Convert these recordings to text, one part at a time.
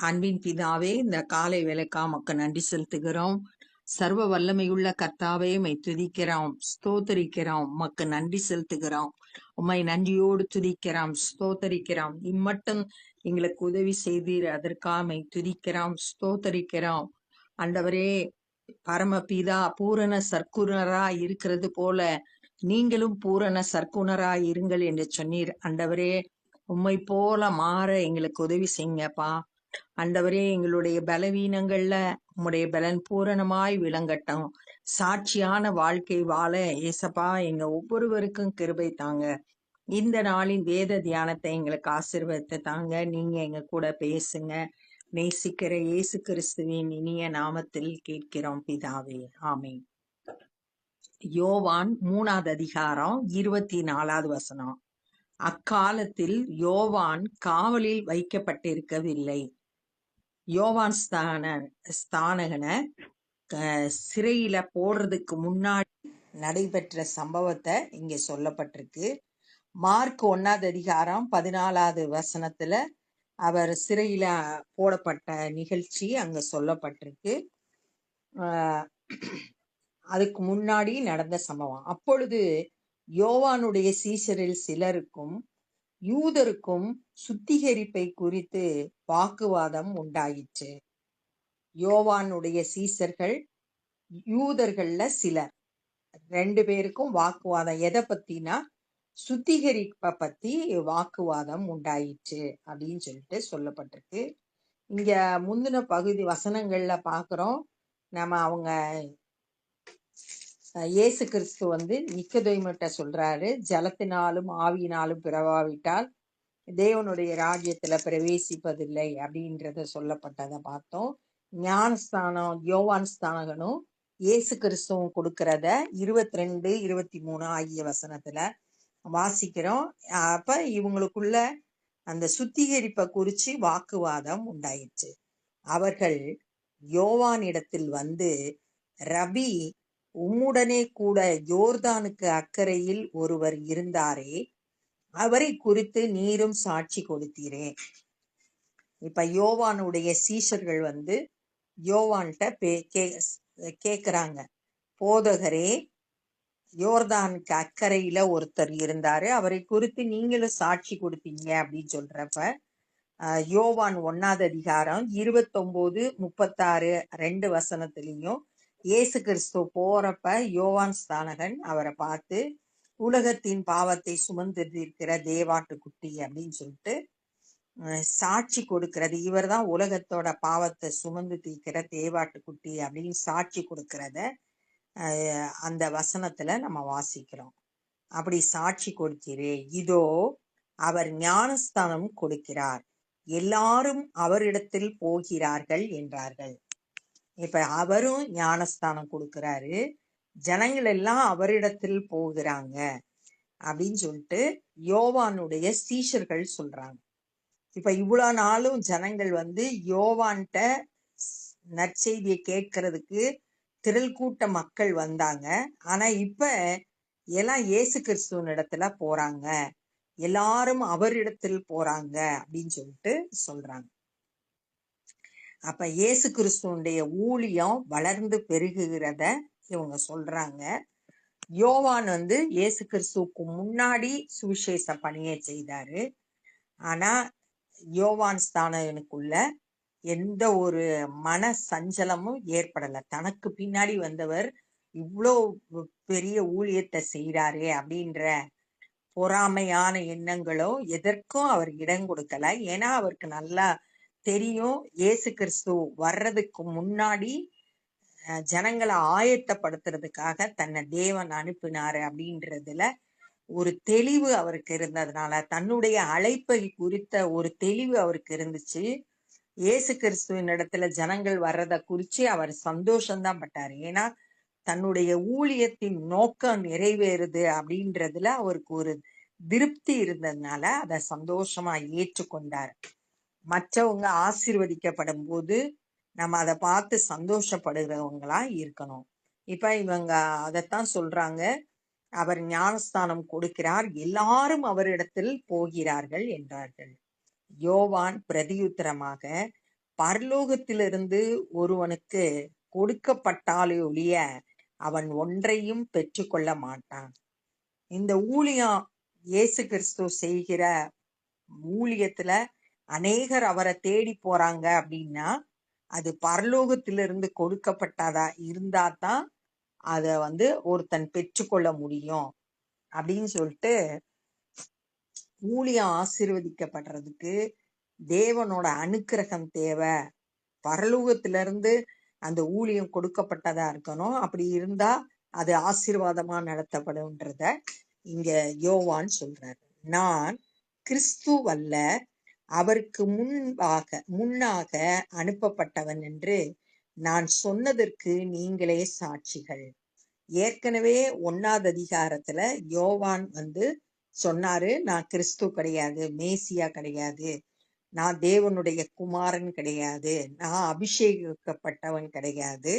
அன்பின் பிதாவே இந்த காலை வேலைக்கா மக்கள் நன்றி செலுத்துகிறோம். சர்வ வல்லமையுள்ள கர்த்தாவே மை துதிக்கிறோம் ஸ்தோத்தரிக்கிறோம். மக்கு நன்றி செலுத்துகிறோம். உம்மை நன்றியோடு துதிக்கிறோம் ஸ்தோத்தரிக்கிறோம். இம்மட்டும் எங்களுக்கு உதவி செய்தீர் அதற்காமை துதிக்கிறோம் ஸ்தோத்தரிக்கிறோம். பரம பரமபிதா பூரண சர்க்குணரா இருக்கிறது போல நீங்களும் பூரண சர்க்குணரா இருங்கள் என்று சொன்னீர். அண்டவரே உம்மை போல மாற எங்களுக்கு உதவி செய்யுங்கப்பா. ஆண்டவரே எங்களுடைய பலவீனங்கள்ல உம்முடைய பலன் பூரணமாய் விளங்கட்டும். சாட்சியான வாழ்க்கை வாழ ஏசப்பா எங்க ஒவ்வொருவருக்கும் கிருபை தாங்க. இந்த நாளின் வேத தியானத்தை எங்களுக்கு ஆசீர்வாதத்தை தாங்க. நீங்க எங்க கூட பேசுங்க. நேசிக்கிற இயேசு கிறிஸ்துவின் இனிய நாமத்தில் கேட்கிறோம் பிதாவே. ஆமே யோவான் மூணாவது அதிகாரம் இருபத்தி நாலாவது வசனம். அக்காலத்தில் யோவான் காவலில் வைக்கப்பட்டிருக்கவில்லை. யோவான் ஸ்தான ஸ்தானகனை சிறையில போடுறதுக்கு முன்னாடி நடைபெற்ற சம்பவத்தை இங்க சொல்லப்பட்டிருக்கு. மார்க் ஒன்னாவது அதிகாரம் பதினாலாவது வசனத்துல அவர் சிறையில போடப்பட்ட நிகழ்ச்சி அங்க சொல்லப்பட்டிருக்கு. ஆஹ் அதுக்கு முன்னாடி நடந்த சம்பவம். அப்பொழுது யோவானுடைய சீசரில் சிலருக்கும் யூதருக்கும் சுத்திகரிப்பை குறித்து வாக்குவாதம் உண்டாயிற்று. யோவானுடைய சீசர்கள் யூதர்கள்ல சிலர். ரெண்டு பேருக்கும் வாக்குவாதம். எதை பத்தினா சுத்திகரிப்பை பத்தி வாக்குவாதம் உண்டாயிற்று அப்படின்னு சொல்லிட்டு சொல்லப்பட்டிருக்கு. இங்க முந்தின பகுதி வசனங்கள்ல பாக்குறோம். நம்ம அவங்க இயேசு கிறிஸ்து வந்து நிக்கதொய்மட்ட சொல்றாரு ஜலத்தினாலும் ஆவியினாலும் பிறவாவிட்டால் தேவனுடைய ராஜ்யத்துல பிரவேசிப்பதில்லை அப்படின்றத சொல்லப்பட்டதை பார்த்தோம். ஞானஸ்தானம் யோவான் ஸ்தானகனும் இயேசு கிறிஸ்துவும் கொடுக்கறத இருபத்தி ரெண்டு இருபத்தி மூணு ஆகிய வசனத்துல வாசிக்கிறோம். அப்ப இவங்களுக்குள்ள அந்த சுத்திகரிப்பை குறிச்சு வாக்குவாதம் உண்டாயிற்று அவர்கள் யோவான் இடத்தில் வந்து ரபி உம்முடனே கூட யோர்தானுக்கு அக்கறையில் ஒருவர் இருந்தாரே அவரை குறித்து நீரும் சாட்சி கொடுத்தீரே. இப்ப யோவானுடைய சீஷர்கள் வந்து யோவான்கிட்ட பே- கே- கேக்குறாங்க. போதகரே யோர்தானுக்கு அக்கறையில ஒருத்தர் இருந்தாரு அவரை குறித்து நீங்களும் சாட்சி கொடுத்தீங்க அப்படின்னு சொல்றப்ப யோவான் ஒன்னாவது அதிகாரம் இருபத்தொன்பது முப்பத்தாறு ரெண்டு வசனத்திலையும் இயேசு கிறிஸ்து போறப்ப யோவான் ஸ்தானகன் அவரை பார்த்து உலகத்தின் பாவத்தை சுமந்திருக்கிற தேவாட்டு குட்டி அப்படின்னு சொல்லிட்டு அஹ், சாட்சி கொடுக்கிறது. இவர்தான் உலகத்தோட பாவத்தை சுமந்து தீர்க்கிற தேவாட்டு குட்டி அப்படின்னு சாட்சி கொடுக்கிறத அஹ், அந்த வசனத்துல நம்ம வாசிக்கிறோம். அப்படி சாட்சி கொடுக்கிறே இதோ அவர் ஞானஸ்தானம் கொடுக்கிறார். எல்லாரும் அவரிடத்தில் போகிறார்கள் என்றார்கள். இப்ப அவரும் ஞானஸ்தானம் கொடுக்கிறாரு. ஜனங்கள் எல்லாம் அவரிடத்தில் போகிறாங்க அப்படின்னு சொல்லிட்டு யோவானுடைய சீஷர்கள் சொல்றாங்க. இப்ப இவ்வளவு நாளும் ஜனங்கள் வந்து யோவான்கிட்ட நற்செய்தியை கேட்கறதுக்கு திரள் கூட்ட மக்கள் வந்தாங்க. ஆனா இப்ப எல்லாம் இயேசு கிறிஸ்துவின் இடத்துல போறாங்க. எல்லாரும் அவரிடத்தில் போறாங்க அப்படின்னு சொல்லிட்டு சொல்றாங்க. அப்ப இயேசு கிறிஸ்துவனுடைய ஊழியம் வளர்ந்து பெருகுகிறத இவங்க சொல்றாங்க. யோவான் வந்து இயேசு கிறிஸ்துவுக்கு முன்னாடி சுவிசேஷ பணியை செய்தாரு. ஆனா யோவான் ஸ்தானனுக்குள்ள எந்த ஒரு மன சஞ்சலமும் ஏற்படல. தனக்கு பின்னாடி வந்தவர் இவ்வளோ பெரிய ஊழியத்தை செய்றாரே அப்படின்ற பொறாமையான எண்ணங்களோ எதற்கும் அவர் இடம் கொடுக்கல. ஏன்னா அவருக்கு நல்லா தெரியும். ஏசு கிறிஸ்து வர்றதுக்கு முன்னாடி ஜனங்களை ஆயத்தப்படுத்துறதுக்காக தன்னை தேவன் அனுப்பினாரு அப்படின்றதுல ஒரு தெளிவு அவருக்கு இருந்ததுனால தன்னுடைய அழைப்பை குறித்த ஒரு தெளிவு அவருக்கு இருந்துச்சு. இயேசு கிறிஸ்துவின் இடத்துல ஜனங்கள் வர்றத குறிச்சு அவர் சந்தோஷம்தான் பட்டாரு. ஏன்னா தன்னுடைய ஊழியத்தின் நோக்கம் நிறைவேறுது அப்படின்றதுல அவருக்கு ஒரு திருப்தி இருந்ததுனால அதை சந்தோஷமா ஏற்றுக்கொண்டார். மற்றவங்க ஆசீர்வதிக்கப்படும் போது நம்ம அதை பார்த்து சந்தோஷப்படுகிறவங்களா இருக்கணும். இப்ப இவங்க அதைத்தான் சொல்றாங்க. அவர் ஞானஸ்தானம் கொடுக்கிறார். எல்லாரும் அவரிடத்தில் போகிறார்கள் என்றார்கள். யோவான் பிரதியுத்தரமாக பரலோகத்திலிருந்து ஒருவனுக்கு கொடுக்கப்பட்டாலே ஒழிய அவன் ஒன்றையும் பெற்றுக்கொள்ள மாட்டான். இந்த ஊழியம் இயேசு கிறிஸ்து செய்கிற ஊழியத்துல அநேகர் அவரை தேடி போறாங்க அப்படின்னா அது பரலோகத்திலிருந்து கொடுக்கப்பட்டதா இருந்தா தான் அத வந்து ஒருத்தன் பெற்றுக்கொள்ள முடியும் அப்படின்னு சொல்லிட்டு ஊழியம் ஆசீர்வதிக்கப்படுறதுக்கு தேவனோட அனுக்கிரகம் தேவை. பரலோகத்திலிருந்து அந்த ஊழியம் கொடுக்கப்பட்டதா இருக்கணும். அப்படி இருந்தா அது ஆசீர்வாதமா நடத்தப்படும்ன்றத இங்க யோவான் சொல்றாரு. நான் கிறிஸ்துவல்ல அவருக்கு முன்பாக முன்னாக அனுப்பப்பட்டவன் என்று நான் சொன்னதற்கு நீங்களே சாட்சிகள். ஏற்கனவே ஒன்னாவது அதிகாரத்துல யோவான் வந்து சொன்னாரு நான் கிறிஸ்து கிடையாது மேசியா கிடையாது நான் தேவனுடைய குமாரன் கிடையாது நான் அபிஷேகிக்கப்பட்டவன் கிடையாது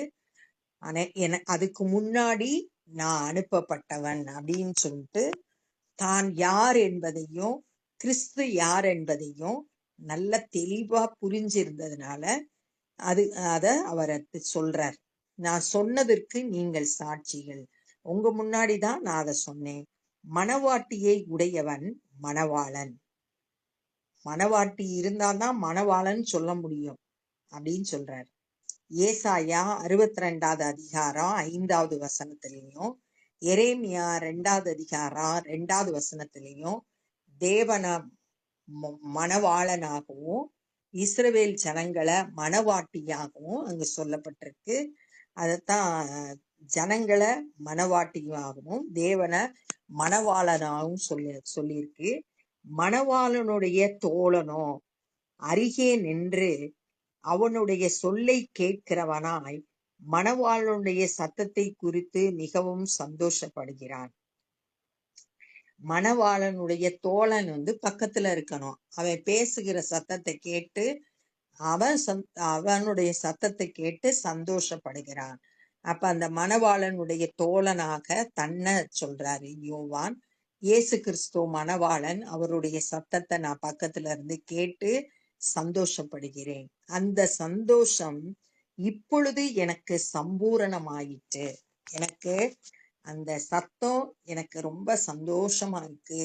ஆனா என அதுக்கு முன்னாடி நான் அனுப்பப்பட்டவன் அப்படின்னு சொல்லிட்டு தான் யார் என்பதையும் கிறிஸ்து யார் என்பதையும் நல்ல தெளிவா புரிஞ்சிருந்ததுனால அது அத அவர் சொல்றார். நான் சொன்னதற்கு நீங்கள் சாட்சிகள். உங்க முன்னாடி தான் நான் அதை சொன்னேன். மணவாட்டியை உடையவன் மணவாளன். மணவாட்டி இருந்தால்தான் மணவாளன் சொல்ல முடியும் அப்படின்னு சொல்றார். ஏசாயா அறுபத்தி ரெண்டாவது அதிகாரம் ஐந்தாவது வசனத்திலையும் எரேமியா ரெண்டாவது அதிகாரம் ரெண்டாவது வசனத்திலையும் தேவன ம- மணவாளனாகவும் இஸ்ரவேல் ஜனங்களை மணவாட்டியாகவும் அங்கு சொல்லப்பட்டிருக்கு. அதைத்தான் ஜனங்களை மணவாட்டியாகவும் தேவனை மணவாளனாகவும் சொல்லி சொல்லியிருக்கு. மணவாளனுடைய தோழனோ அருகே நின்று அவனுடைய சொல்லை கேட்கிறவனாய் மணவாளனுடைய சத்தத்தை குறித்து மிகவும் சந்தோஷப்படுகிறான். மணவாளனுடைய தோழன் வந்து பக்கத்துல இருக்கணும். அவன் பேசுகிற சத்தத்தை கேட்டு அவன் அவனுடைய சத்தத்தை கேட்டு சந்தோஷப்படுகிறான். அப்ப அந்த மணவாளனுடைய தோழனாக தன்னை சொல்றாரு யோவான் இயேசு கிறிஸ்துவ மணவாளன் அவருடைய சத்தத்தை நான் பக்கத்துல இருந்து கேட்டு சந்தோஷப்படுகிறேன். அந்த சந்தோஷம் இப்பொழுது எனக்கு சம்பூரணமாயிற்று. எனக்கு அந்த சத்தம் எனக்கு ரொம்ப சந்தோஷமா இருக்கு.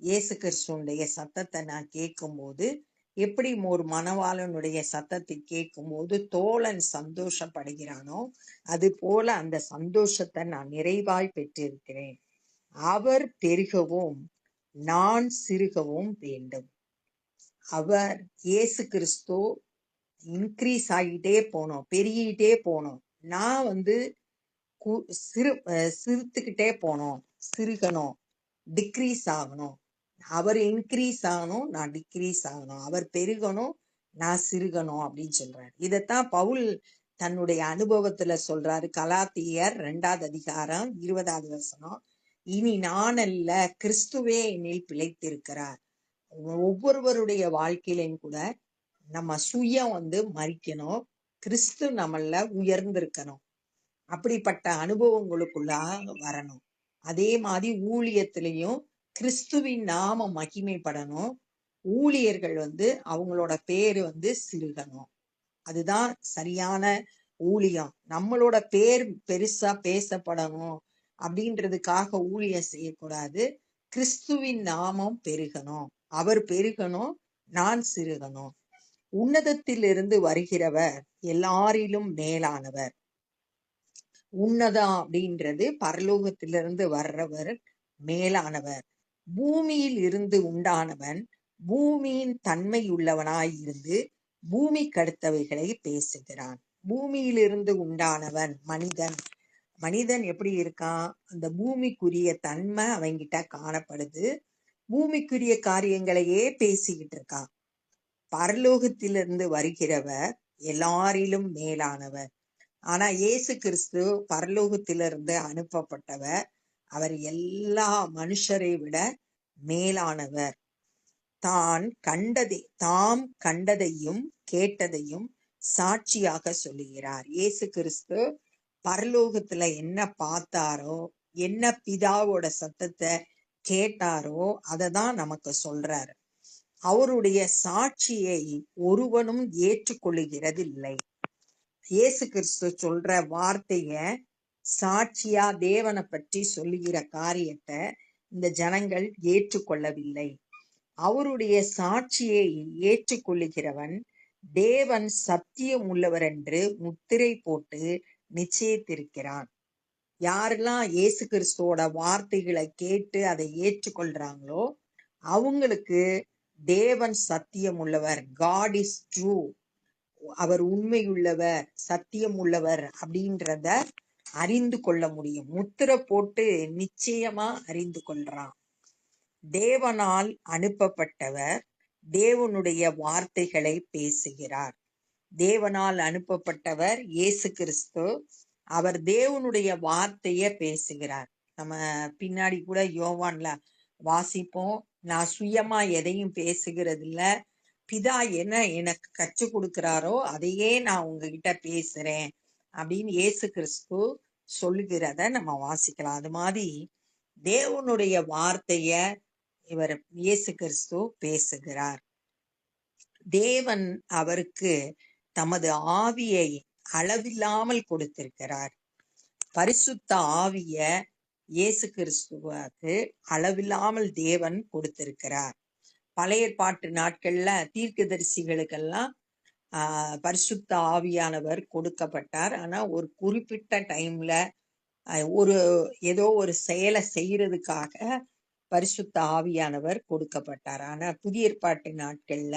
இயேசு கிறிஸ்துவனுடைய சத்தத்தை நான் கேட்கும்போது எப்படி ஒரு மணவாளனுடைய சத்தத்தை கேட்கும்போது தோழன் சந்தோஷப்படுகிறானோ அது போல அந்த சந்தோஷத்தை நான் நிறைவாய் பெற்றிருக்கிறேன். அவர் பெருகவும் நான் சிறுகவும் வேண்டும். அவர் இயேசு கிறிஸ்து இன்க்ரீஸ் ஆகிட்டே போனோம் பெருகிட்டே போனோம். நான் வந்து சிறு சிறுத்துக்கிட்டே போனோம். சிறுகணும். டிக்ரீஸ் ஆகணும். அவர் இன்க்ரீஸ் ஆகணும் நான் டிக்ரீஸ் ஆகணும். அவர் பெருகணும் நான் சிறுகணும் அப்படின்னு சொல்றாரு. இதைத்தான் பவுல் தன்னுடைய அனுபவத்துல சொல்றாரு. கலாத்தியர் ரெண்டாவது அதிகாரம் இருபதாவது வசனம். இனி நான் அல்ல கிறிஸ்துவே என்னில் பிழைத்திருக்கிறார். ஒவ்வொருவருடைய வாழ்க்கையிலையும் கூட நம்ம சுயம் வந்து மறிக்கணும். கிறிஸ்து நம்மள உயர்ந்திருக்கணும். அப்படிப்பட்ட அனுபவங்களுக்குள்ளாக வரணும். அதே மாதிரி ஊழியத்திலையும் கிறிஸ்துவின் நாம மகிமைப்படணும். ஊழியர்கள் வந்து அவங்களோட பேர் வந்து சிறுகணும். அதுதான் சரியான ஊழியம். நம்மளோட பேர் பெருசா பேசப்படணும் அப்படின்றதுக்காக ஊழியம் செய்யக்கூடாது. கிறிஸ்துவின் நாமம் பெருகணும். அவர் பெருகணும் நான் சிறுகணும். உன்னதத்திலிருந்து வருகிறவர் எல்லாரிலும் மேலானவர். உன்னதம் அப்படின்றது பரலோகத்திலிருந்து வர்றவர் மேலானவர். பூமியில் இருந்து உண்டானவன் பூமியின் தன்மையுள்ளவனாய் இருந்து பூமிக்கு அடுத்தவைகளை பேசுகிறான். பூமியிலிருந்து உண்டானவன் மனிதன். மனிதன் எப்படி இருக்கான்? அந்த பூமிக்குரிய தன்மை அவங்கிட்ட காணப்படுது. பூமிக்குரிய காரியங்களையே பேசிக்கிட்டு இருக்கான். பரலோகத்திலிருந்து வருகிறவர் எல்லாரிலும் மேலானவர். ஆனா இயேசு கிறிஸ்து பரலோகத்திலிருந்து அனுப்பப்பட்டவர். அவர் எல்லா மனுஷரை விட மேலானவர். தான் கண்டதை தாம் கண்டதையும் கேட்டதையும் சாட்சியாக சொல்லுகிறார். இயேசு கிறிஸ்து பரலோகத்துல என்ன பார்த்தாரோ என்ன பிதாவோட சத்தத்தை கேட்டாரோ அதை தான் நமக்கு சொல்றாரு. அவருடைய சாட்சியை ஒருவனும் ஏற்றுக்கொள்ளுகிறதில்லை. இயேசு கிறிஸ்து சொல்ற வார்த்தைய சாட்சியா தேவனை பற்றி சொல்லுகிற காரியத்தை இந்த ஜனங்கள் ஏற்றுக்கொள்ளவில்லை. அவருடைய சாட்சியை ஏற்றுக்கொள்ளுகிறவன் தேவன் சத்தியம் உள்ளவர் என்று முத்திரை போட்டு நிச்சயித்திருக்கிறான். யாரெல்லாம் இயேசு கிறிஸ்துவோட வார்த்தைகளை கேட்டு அதை ஏற்றுக்கொள்றாங்களோ அவங்களுக்கு தேவன் சத்தியம் உள்ளவர். காட் இஸ் ட்ரூ அவர் உண்மையுள்ளவர் சத்தியம் உள்ளவர் அப்படின்றத அறிந்து கொள்ள முடியும். முத்திரை போட்டு நிச்சயமா அறிந்து கொள்றான். தேவனால் அனுப்பப்பட்டவர் தேவனுடைய வார்த்தைகளை பேசுகிறார். தேவனால் அனுப்பப்பட்டவர் இயேசு கிறிஸ்து அவர் தேவனுடைய வார்த்தைய பேசுகிறார். நம்ம பின்னாடி கூட யோவான்ல வாசிப்போம். நான் சுயமா எதையும் பேசுகிறது இல்லை பிதா என்ன எனக்கு கற்றுக் கொடுக்கிறாரோ அதையே நான் உங்ககிட்ட பேசுறேன் அப்படின்னு இயேசு கிறிஸ்து சொல்லுகிறத நம்ம வாசிக்கலாம். அது மாதிரி தேவனுடைய வார்த்தைய இவர் இயேசு கிறிஸ்து பேசுகிறார். தேவன் அவருக்கு தமது ஆவியை அளவில்லாமல் கொடுத்திருக்கிறார். பரிசுத்த ஆவிய இயேசு கிறிஸ்துவுக்கு அளவில்லாமல் தேவன் கொடுத்திருக்கிறார். பழைய பாட்டு நாட்கள்ல தீர்க்கதரிசிகளுக்கெல்லாம் ஆஹ் பரிசுத்த ஆவியானவர் கொடுக்கப்பட்டார். ஆனா ஒரு குறிப்பிட்ட டைம்ல ஒரு ஏதோ ஒரு செயலை செய்யறதுக்காக பரிசுத்த ஆவியானவர் கொடுக்கப்பட்டார். ஆனா புதிய ஏற்பாட்டு நாட்கள்ல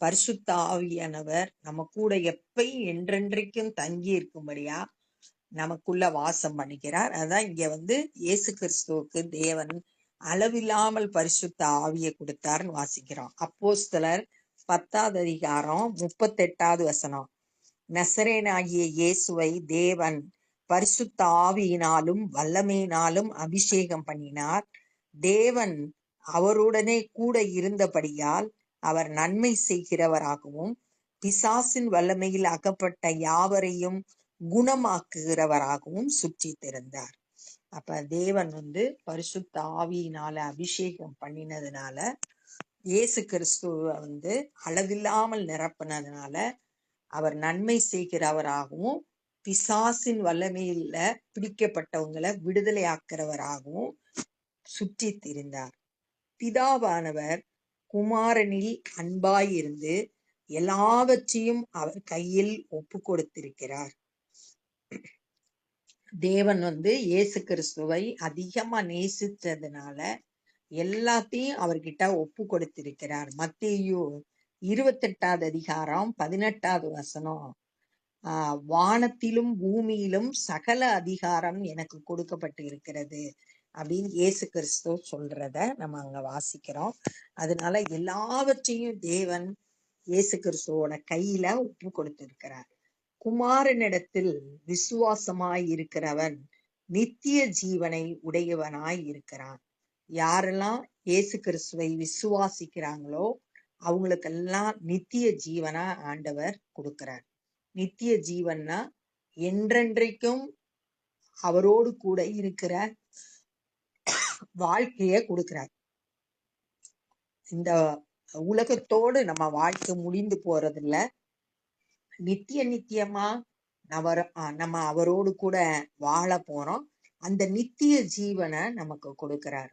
பரிசுத்த ஆவியானவர் நம்ம கூட எப்பயும் என்றென்றைக்கும் தங்கி இருக்கும்படியா நமக்குள்ள வாசம் பண்ணுகிறார் அதான் இங்க வந்து இயேசு கிறிஸ்துவுக்கு தேவன் அளவில்லாமல் பரிசுத்த ஆவியை கொடுத்தாருன்னு வாசிக்கிறோம். அப்போஸ்தலர் பத்தாவது அதிகாரம் முப்பத்தெட்டாவது வசனம். நசரேனாகிய இயேசுவை தேவன் பரிசுத்த ஆவியினாலும் வல்லமையினாலும் அபிஷேகம் பண்ணினார். தேவன் அவருடனே கூட இருந்தபடியால் அவர் நன்மை செய்கிறவராகவும் பிசாசின் வல்லமையில் அகப்பட்ட யாவரையும் குணமாக்குகிறவராகவும் சுற்றி திறந்தார் அப்ப தேவன் வந்து பரிசுத்த ஆவியினால அபிஷேகம் பண்ணினதுனால இயேசு கிறிஸ்துவ வந்து அளவில்லாமல் நிரப்பினதுனால அவர் நன்மை செய்கிறவராகவும் பிசாசின் வல்லமையில பிடிக்கப்பட்டவங்களை விடுதலை ஆக்கிறவராகவும் சுற்றி திரிந்தார் பிதாவானவர் குமாரனில் அன்பாயிருந்து எல்லாவற்றையும் அவர் கையில் ஒப்பு கொடுத்திருக்கிறார் தேவன் வந்து இயேசு கிறிஸ்துவை அதிகமா நேசித்ததுனால எல்லாத்தையும் அவர்கிட்ட ஒப்பு கொடுத்திருக்கிறார். மத்தேயு இருபத்தெட்டாவது அதிகாரம் பதினெட்டாவது வசனம். ஆஹ் வானத்திலும் பூமியிலும் சகல அதிகாரம் எனக்கு கொடுக்கப்பட்டு இருக்கிறது அப்படின்னு இயேசு கிறிஸ்து சொல்றத நம்ம அங்க வாசிக்கிறோம். அதனால எல்லாவற்றையும் தேவன் இயேசு கிறிஸ்துவோட கையில ஒப்பு கொடுத்திருக்கிறார். குமாரனிடத்தில் விசுவாசமாய் இருக்கிறவன் நித்திய ஜீவனை உடையவனாய் இருக்கிறான். யாரெல்லாம் இயேசு கிறிஸ்துவை விசுவாசிக்கிறாங்களோ அவங்களுக்கெல்லாம் நித்திய ஜீவனா ஆண்டவர் கொடுக்கிறார். நித்திய ஜீவன்னா என்றென்றைக்கும் அவரோடு கூட இருக்கிற வாழ்க்கைய கொடுக்கிறார். இந்த உலகத்தோடு நம்ம வாழ்க்கை முடிந்து போறதில்ல. நித்திய நித்தியமா நவர் நம்ம அவரோடு கூட வாழ போறோம். அந்த நித்திய ஜீவனை நமக்கு கொடுக்கிறார்.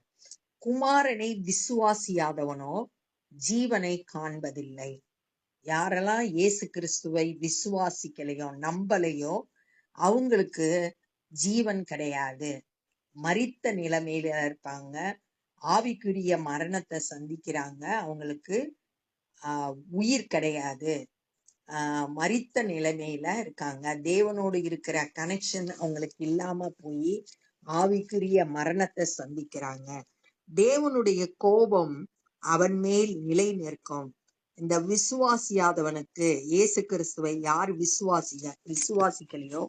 குமாரனை விசுவாசியாதவனோ ஜீவனை காண்பதில்லை. யாரெல்லாம் இயேசு கிறிஸ்துவை விசுவாசிக்கலையோ நம்பலையோ அவங்களுக்கு ஜீவன் கிடையாது. மறித்த நிலைமையில இருப்பாங்க. ஆவிக்குரிய மரணத்தை சந்திக்கிறாங்க. அவங்களுக்கு ஆஹ் உயிர் கிடையாது. ஆஹ் மரித்த நிலைமையில இருக்காங்க. தேவனோடு இருக்கிற கனெக்ஷன் அவங்களுக்கு இல்லாம போய் ஆவிக்குரிய மரணத்தை சந்திக்கிறாங்க. தேவனுடைய கோபம் அவன் மேல் நிலை நிற்கும். இந்த விசுவாசியாதவனுக்கு இயேசு கிறிஸ்துவை யார் விசுவாசிக விசுவாசிக்கலையோ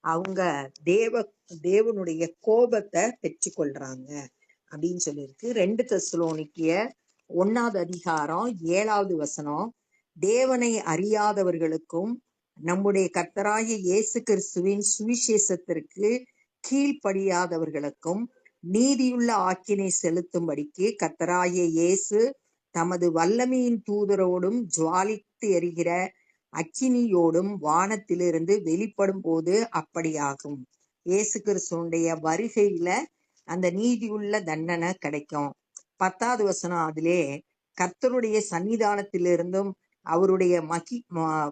அவங்க தேவ தேவனுடைய கோபத்தை பெற்றுக்கொள்றாங்க. அப்படின்னு சொல்லியிருக்கு. ரெண்டு தெசலோனிக்கிய ஒன்னாவது அதிகாரம் ஏழாவது வசனம். தேவனை அறியாதவர்களுக்கும் நம்முடைய கர்த்தராகிய இயேசு கிறிஸ்துவின் சுவிசேஷத்திற்கு கீழ்ப்படியாதவர்களுக்கும் நீதியுள்ள ஆக்கினை செலுத்தும்படிக்கு கர்த்தராகிய இயேசு தமது வல்லமையின் தூதரோடும் ஜுவாலித்து எரிகிற அக்கினியோடும் வானத்திலிருந்து வெளிப்படும் போது அப்படியாகும். இயேசு கிறிஸ்துடைய வருகையில அந்த நீதியுள்ள தண்டனை கிடைக்கும். பத்தாவது வசனம் அதிலே கர்த்தருடைய சன்னிதானத்திலிருந்தும் அவருடைய மகி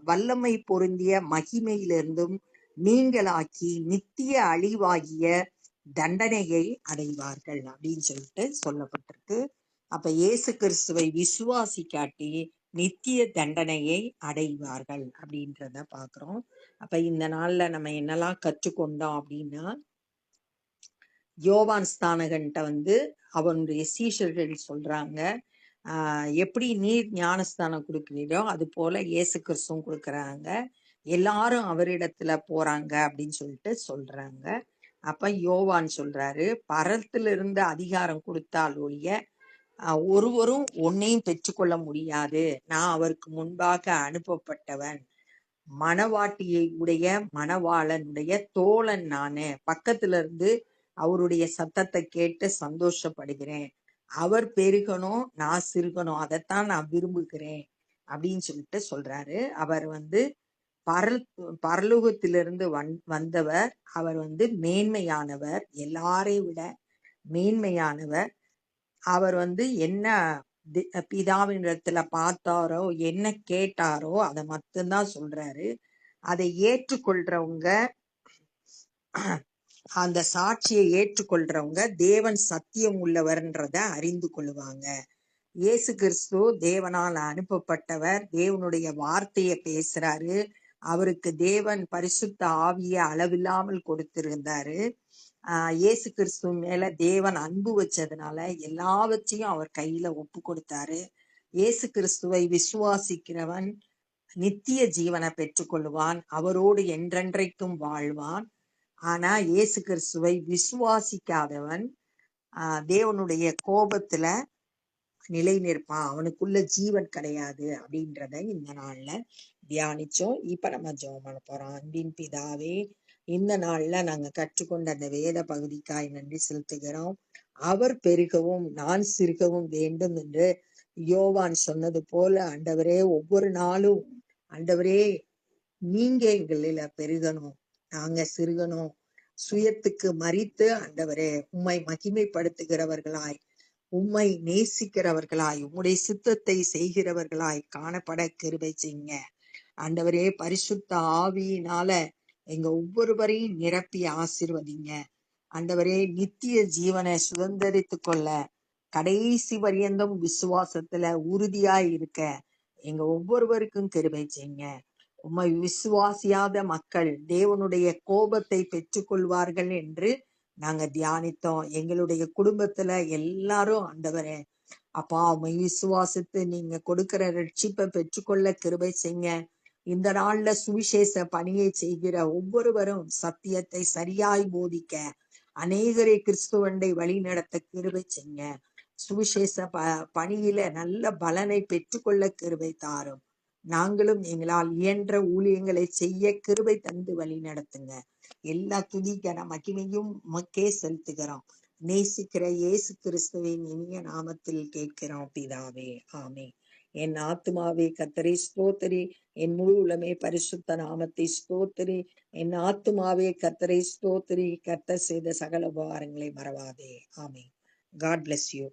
வல்லமை பொருந்திய மகிமையிலிருந்தும் நீங்களாக்கி நித்திய அழிவாகிய தண்டனையை அடைவார்கள் அப்படின்னு சொல்லிட்டு சொல்லப்பட்டிருக்கு. அப்ப இயேசு கிறிஸ்துவை விசுவாசி காட்டி நித்திய தண்டனையை அடைவார்கள் அப்படின்றத பாக்குறோம். அப்ப இந்த நாள்ல நம்ம என்னெல்லாம் கற்றுக்கொண்டோம் அப்படின்னா யோவான் ஸ்தானகன்ட்ட வந்து அவனுடைய சீஷர்கள் சொல்றாங்க எப்படி நீர் ஞானஸ்தானம் கொடுக்குறீரோ அது போல இயேசு கிறிஸ்துவும் கொடுக்குறாங்க. எல்லாரும் அவரிடத்துல போறாங்க அப்படின்னு சொல்லிட்டு சொல்றாங்க. அப்ப யோவான் சொல்றாரு பரத்திலிருந்து அதிகாரம் கொடுத்தால் ஒழிய ஆஹ் ஒருவரும் ஒன்னையும் பெற்றுக்கொள்ள முடியாது. நான் அவருக்கு முன்பாக அனுப்பப்பட்டவன். மணவாட்டியை உடைய மணவாளனுடைய தோழன் நானு. பக்கத்துல இருந்து அவருடைய சத்தத்தை கேட்டு சந்தோஷப்படுகிறேன். அவர் பெருகணும் நான் சிறுகணும் அதைத்தான் நான் விரும்புகிறேன் அப்படின்னு சொல்லிட்டு சொல்றாரு. அவர் வந்து பரல் பரலோகத்திலிருந்து வந் வந்தவர். அவர் வந்து மேன்மையானவர் எல்லாரையும் விட மேன்மையானவர். அவர் வந்து என்ன பிதாவினிடத்துல பார்த்தாரோ என்ன கேட்டாரோ அதை மட்டும்தான் சொல்றாரு. அதை ஏற்றுக்கொள்றவங்க அந்த சாட்சியை ஏற்றுக்கொள்றவங்க தேவன் சத்தியம் உள்ளவர்ன்றத அறிந்து கொள்ளுவாங்க இயேசு கிறிஸ்து தேவனால் அனுப்பப்பட்டவர் தேவனுடைய வார்த்தையை பேசுறாரு. அவருக்கு தேவன் பரிசுத்த ஆவிய அளவில்லாமல் கொடுத்திருந்தாரு. ஆஹ் இயேசு கிறிஸ்து மேல தேவன் அன்பு வச்சதுனால எல்லாவற்றையும் அவர் கையில ஒப்பு கொடுத்தாரு. இயேசு கிறிஸ்துவை விசுவாசிக்கிறவன் நித்திய ஜீவனை பெற்றுக்கொள்வான். அவரோடு என்றென்றைக்கும் வாழ்வான். ஆனா இயேசு கிறிஸ்துவை விசுவாசிக்காதவன் ஆஹ் தேவனுடைய கோபத்துல நிலை நிற்பான் அவனுக்குள்ள ஜீவன் கிடையாது அப்படின்றத இந்த நாள்ல தியானிச்சோம். இப்ப நம்ம ஜெபம் பண்ண போறோம். அன்பின் பிதாவே இந்த நாள்ல நாங்க கற்றுக்கொண்ட அந்த வேத பகுதிக்காய் நன்றி செலுத்துகிறோம். அவர் பெருகவும் நான் சிறுகவும் வேண்டும் என்று யோவான் சொன்னது போல ஆண்டவரே ஒவ்வொரு நாளும் ஆண்டவரே நீங்க எங்களில பெருகணும். நாங்க சிறுகணும். சுயத்துக்கு மறித்து ஆண்டவரே உம்மை மகிமைப்படுத்துகிறவர்களாய் உம்மை நேசிக்கிறவர்களாய் உம்முடைய சித்தத்தை செய்கிறவர்களாய் காணப்பட கிருபை செய்யுங்க. ஆண்டவரே பரிசுத்த ஆவியினால எங்க ஒவ்வொருவரையும் நிரப்பி ஆசிர்வதிங்க. ஆண்டவரே நித்திய ஜீவனை சுதந்தரித்துக் கொள்ள கடைசி பரியந்தம் விசுவாசத்துல உறுதியாய் இருக்க எங்க ஒவ்வொருவருக்கும் கிருபை செய்யுங்க. உம்மை விசுவாசியாத மக்கள் தேவனுடைய கோபத்தை பெற்றுக்கொள்வார்கள் என்று நாங்க தியானித்தோம். எங்களுடைய குடும்பத்துல எல்லாரும் ஆண்டவரே அப்பா உம்மை விசுவாசித்து நீங்க கொடுக்கிற ரட்சிப்பை பெற்றுக்கொள்ள கிருபை செய்யுங்க. இந்த நாள்ல சுவிசேஷ பணியை செய்கிற ஒவ்வொருவரும் சத்தியத்தை சரியாய் போதிக்க அநேகரை கிறிஸ்துவண்டை வழி நடத்த கிருபை செய்யுங்க. சுவிசேஷ ப பணியில நல்ல பலனை பெற்றுக்கொள்ள கிருபை தாரும். நாங்களும் எங்களால் இயன்ற ஊழியங்களை செய்ய கிருபை தந்து வழி நடத்துங்க. எல்லா துதிக்கன மகிமையும் உமக்கே செலுத்துகிறோம். நேசிக்கிற இயேசு கிறிஸ்துவின் இனிய நாமத்தில் கேட்கிறோம் பிதாவே. ஆமே என் ஆத்துமாவே கத்தரை ஸ்தோத்திரி. என் முழு உலமே பரிசுத்த நாமத்தை ஸ்தோத்திரி. என் ஆத்துமாவே கத்தரை ஸ்தோத்திரி. கத்த செய்த சகல உபகாரங்களை மறவாதே. ஆமே காட் பிளஸ் யூ